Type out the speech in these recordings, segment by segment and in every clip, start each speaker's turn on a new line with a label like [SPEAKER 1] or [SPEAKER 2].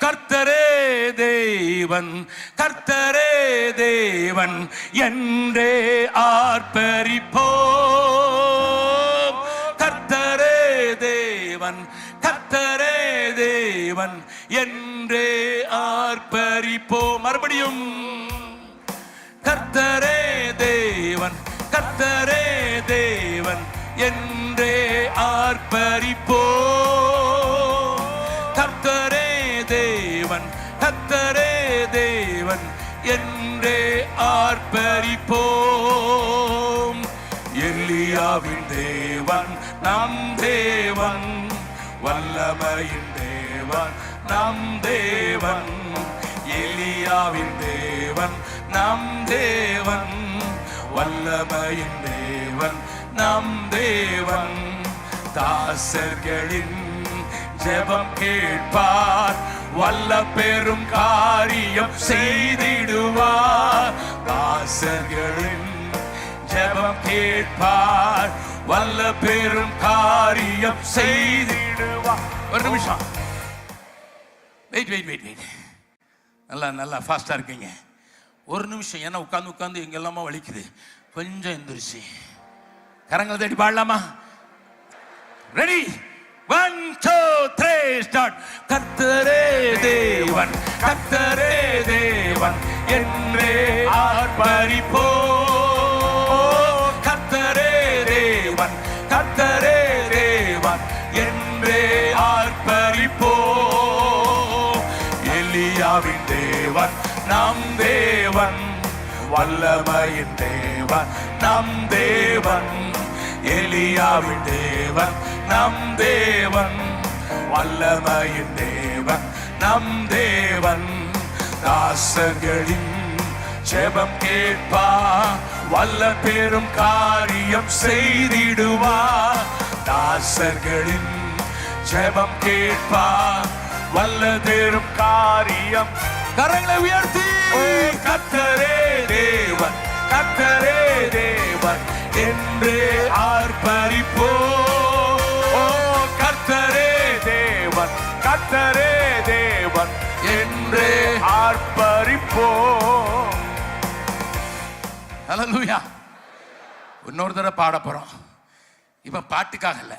[SPEAKER 1] கர்த்தரே தேவன் கர்த்தரே தேவன் என்றே ஆர்ப்பரிப்போ கர்த்தரே தேவன் கர்த்தரே தேவன் என்றே ஆர்ப்பரிப்போ மறுபடியும் கர்த்தரே தேவன் கர்த்தரே தேவன் என்றே ஆர்ப்பரிப்போ தேவன் என்றே ஆர்ப்பரிப்போம். எல்லியாவின் தேவன் நம் தேவன் வல்லமையின் தேவன் நம் தேவன். எலியாவின் தேவன் நம் தேவன் வல்லமையின் தேவன் நம் தேவன். தாசர்களின் ஜெபம் கேட்பார். வல்ல பெரும் காரியம் செய்திடுவார். தாசர்களின் ஜெபம் கேட்பார். வல்ல பெரும் காரியம் செய்திடுவார். ஒரு நிமிஷம். வெயிட் வெயிட் வெயிட் வெயிட் நல்லா நல்லா ஃபாஸ்ட்டாக இருக்கீங்க. ஒரு நிமிஷம். ஏன்னா உட்காந்து உட்காந்து எங்கெல்லாமா வலிக்குது. கொஞ்சம் எந்திரிச்சு. கரங்களை தேடி பாடலாமா? Ready one two three start கர்த்தரே தேவன் கர்த்தரே தேவன் என்றே ஆர்ப்பரிப்போ. கர்த்தரே தேவன் கர்த்தரே தேவன் என்றே ஆர்ப்பரிப்போ. எலியாவின் தேவன் நம் தேவன் வல்லமையின் தேவன் நம் தேவன். எலியாவின் தேவன் நம் தேவன் வல்லமையின் தேவன் நம் தேவன். தாசர்களின் ஜெபம் கேட்பா வல்ல பெரும் காரியம் செய்திடுவா. தாசர்களின் ஜெபம் கேட்பா வல்ல பெரும் காரியம். கரங்களை உயர்த்தி. கத்தரே. என்று ஆர்ப்பரிப்போ. ஓ கர்த்தரே தேவன் கர்த்தரே தேவன் என்றே ஆர்ப்பரிப்போ. ஹalleluya. இன்னொரு தடவை பாட போறோம். இப்ப பாட்டுக்காக இல்லை.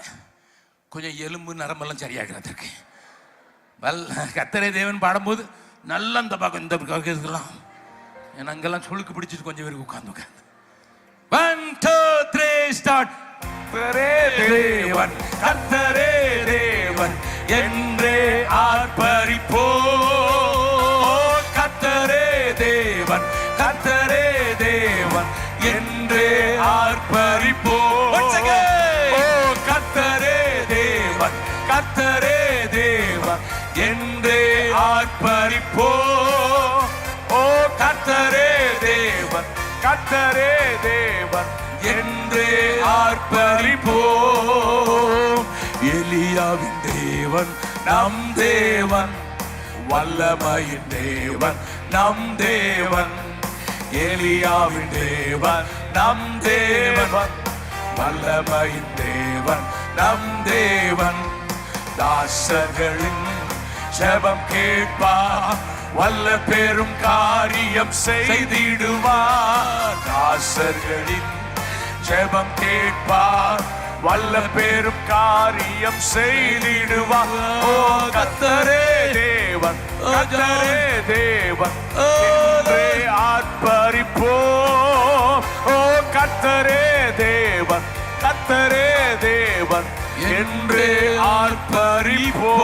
[SPEAKER 1] கொஞ்சம் எலும்பு நரம்பெல்லாம் சரியாகிறதுக்கு வல்ல கத்தரே தேவன் பாடும்போது நல்ல இந்த பக்கம் இந்த பக்கம் இருக்கலாம். ஏன்னா அங்கெல்லாம் சுழுக்கு பிடிச்சிட்டு கொஞ்சம் பேருக்கு உட்காந்து உட்காந்து ஸ்டார்ட் கர்த்தரே தேவன் கர்த்தரே தேவன் என்றே ஆர்ப்பரிப்போ. கர்த்தரே தேவன் கர்த்தரே தேவன் என்றே ஆர்ப்பரிப்போ. கர்த்தரே தேவன் கர்த்தரே தேவன் என்றே ஆர்ப்பரிப்போ. ஓ கர்த்தரே தேவன் கத்தரே தேவன் என்றே ஆர்ப்பரிப்போம். எலியாவின் தேவன் நம் தேவன். வல்லமையின் தேவன் நம் தேவன். எலியாவின் தேவன் நம் தேவன். வல்லமையின் தேவன் நம் தேவன். தாசர்களின் ஜெபம் கேட்பா வல்ல பெரும் காரியம் செய்திடுவார். தாசர்களின் ஜெபம் கேட்பார். வல்ல பெரும் காரியம் செய்திடுவார். ஓ கத்தரே தேவன் கத்தரே தேவன் என்றே ஆர்ப்பரிப்போ. ஓ கத்தரே தேவன் கத்தரே தேவன் என்றே ஆர்ப்பரிப்போ.